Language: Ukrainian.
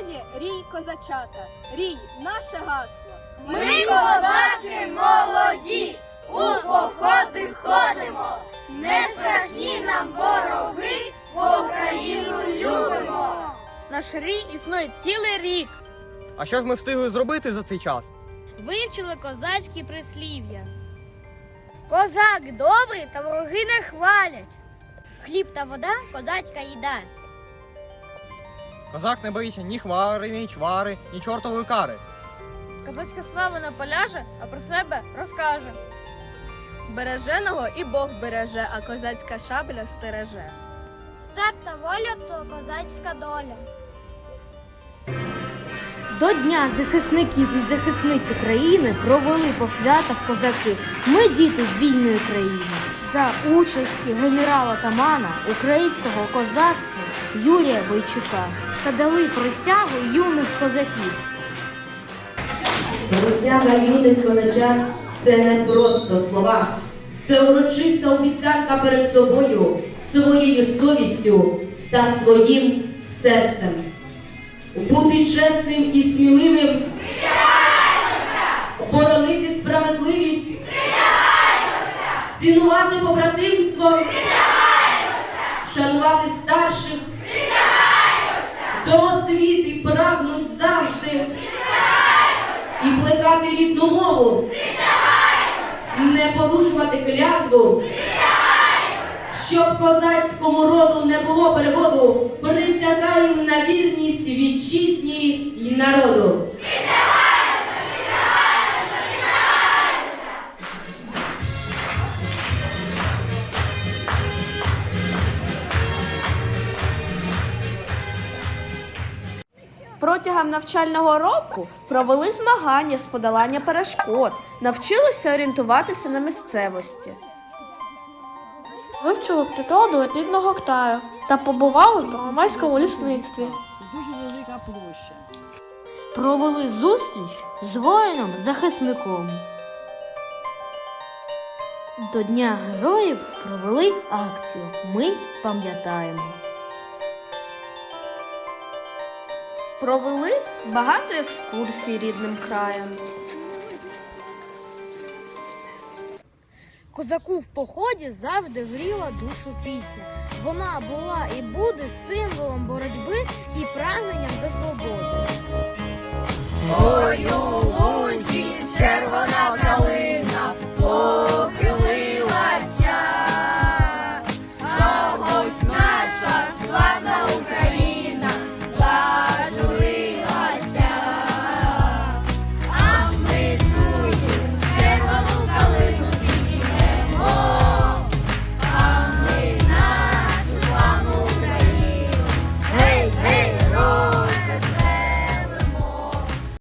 Рій, рій, козачата, рій, наше гасло. Ми козаки молоді, у походи ходимо, не страшні нам вороги, бо Україну любимо. Наш рій існує цілий рік. А що ж ми встигли зробити за цей час? Вивчили козацькі прислів'я. Козак добрий та вороги не хвалять. Хліб та вода козацька їда. Козак не боїться ні хвари, ні чвари, ні чортової кари. Козацька слава не поляже, а про себе розкаже. Береженого і Бог береже, а козацька шабля стереже. Степ та воля то козацька доля. До Дня захисників і захисниць України провели посвята в козаки. Ми діти з вільної країни. За участі генерала Тамана українського козацтва Юрія Бойчука та дали присягу юних козаків. Присяга юних козачат це не просто слова, це урочиста обіцянка перед собою, своєю совістю та своїм серцем. Бути чесним і сміливим, боронити справедливість, цінувати побратимство, шанувати старших, до освіти прагнуть завжди. І плекати рідну мову, не порушувати клятву, щоб козацькому роду не було переводу, присягаємо на вірність вітчизні й народу. Протягом навчального року провели змагання з подолання перешкод, навчилися орієнтуватися на місцевості. Вивчили природу рідного краю та побували в Первомайському лісництві. Дуже велика площа. Провели зустріч з воїном-захисником. До Дня героїв провели акцію Ми пам'ятаємо. Провели багато екскурсій рідним краєм. Козаку в поході завжди гріла душу пісня. Вона була і буде символом боротьби і прагненням до свободи. Ой,